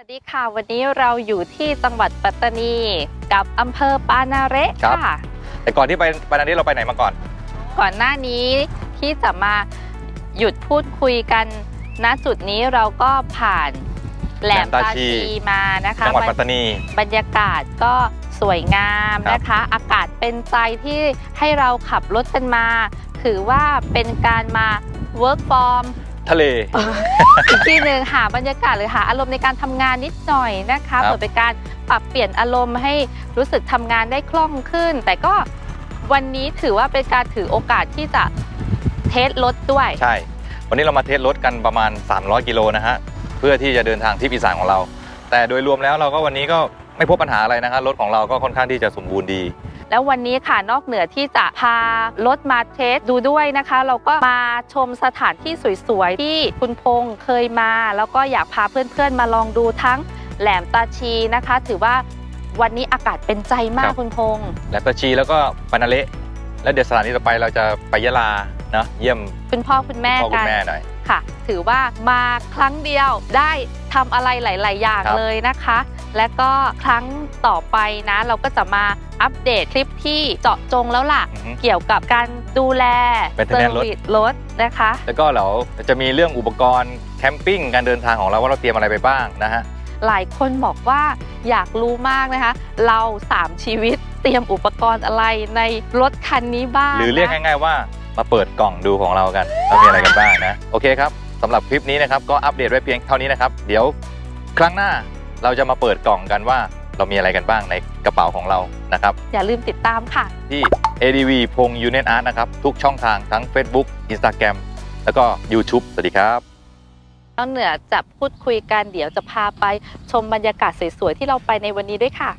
วัสดีค่ะ วันนี้เราอยู่ที่จังหวัดปัตตานี กับอำเภอปานาเระครับ ค่ะ แต่ก่อนที่ไปไปนันนี้เราไปไหนมาก่อน ก่อนหน้านี้ที่จะมาหยุดพูดคุยกันณจุดนี้เราก็ผ่านแหลมแหลมตาตาชี ชีมานะคะ จังหวัดปัตตานี บรรยากาศก็สวยงามครับ นะคะ อากาศเป็นใจที่ให้เราขับรถกันมา ถือว่าเป็นการมา work from ทะเล อีกที่หนึ่งหาบรรยากาศหรือหาอารมณ์ในการทำงานนิดหน่อยนะคะครับเปิดเป็นการปรับเปลี่ยนอารมณ์ให้รู้สึกทำงานได้คล่องขึ้น แต่ก็วันนี้ถือว่าเป็นการถือโอกาสที่จะเทสรถด้วย ใช่ วันนี้เรามาเทสรถกันประมาณ 300 กิโลนะฮะ เพื่อที่จะเดินทางที่อีสานของเรา แต่โดยรวมแล้วเราก็วันนี้ก็ไม่พบปัญหาอะไรนะครับรถของเราก็ค่อนข้างที่จะสมบูรณ์ดี แล้ววันนี้ค่ะนอกเหนือที่จะพารถมาเทสดูด้วยนะคะ เราก็มาชมสถานที่สวยๆ ที่คุณพงษ์เคยมา แล้วก็อยากพาเพื่อนๆ มาลองดูทั้งแหลมตาชีนะคะ ถือว่าวันนี้อากาศเป็นใจมาคกรับ คุณพงษ์และตะชีแล้วก็ปานาเละแล้วเดี๋ยวสถานที่ต่อไปเราจะไปยะลาเนาะเยี่ยมคุณพ่อคุณแม่พ่อคุกัณน แม่หน่อย ค่ะ ถือว่ามาครั้งเดียวได้ทำอะไรหลาย ๆ อย่างครับ เลยนะคะ และก็ครั้งต่อไปนะ เราก็จะมาอัปเดตคลิปที่เจาะจงแล้วล่ะ อือฮึเกี่ยวกับการดูแล Maintenance รถ วิสรถนะคะ แล้วก็เราจะมีเรื่องอุปกรณ์แคมปิ้งการเดินทางของเราว่าเราเตรียมอะไรไปบ้างนะฮะ หลายคนบอกว่าอยากรู้มากนะคะ เราสามชีวิตเตรียมอุปกรณ์อะไรในรถคันนี้บ้างหรือเรียกนะง่ายๆว่ามาเปิดกล่องดูของเรากันว่ามีอะไรกันบ้างนะ โอเคครับสำหรับคลิปนี้นะครับ ก็อัปเดตไว้เพียงเท่านี้นะครับ เดี๋ยวครั้งหน้า เราจะมาเปิดกล่องกันว่าเรามีอะไรกันบ้างในกระเป๋าของเรานะครับ อย่าลืมติดตามค่ะ ที่ ADV พง Union Art นะครับ ทุกช่องทางทั้ง Facebook Instagram แล้วก็ YouTube สวัสดีครับ นอกเหนือจะพูดคุยกันเดี๋ยวจะพาไปชมบรรยากาศสวยๆที่เราไปในวันนี้ด้วยค่ะ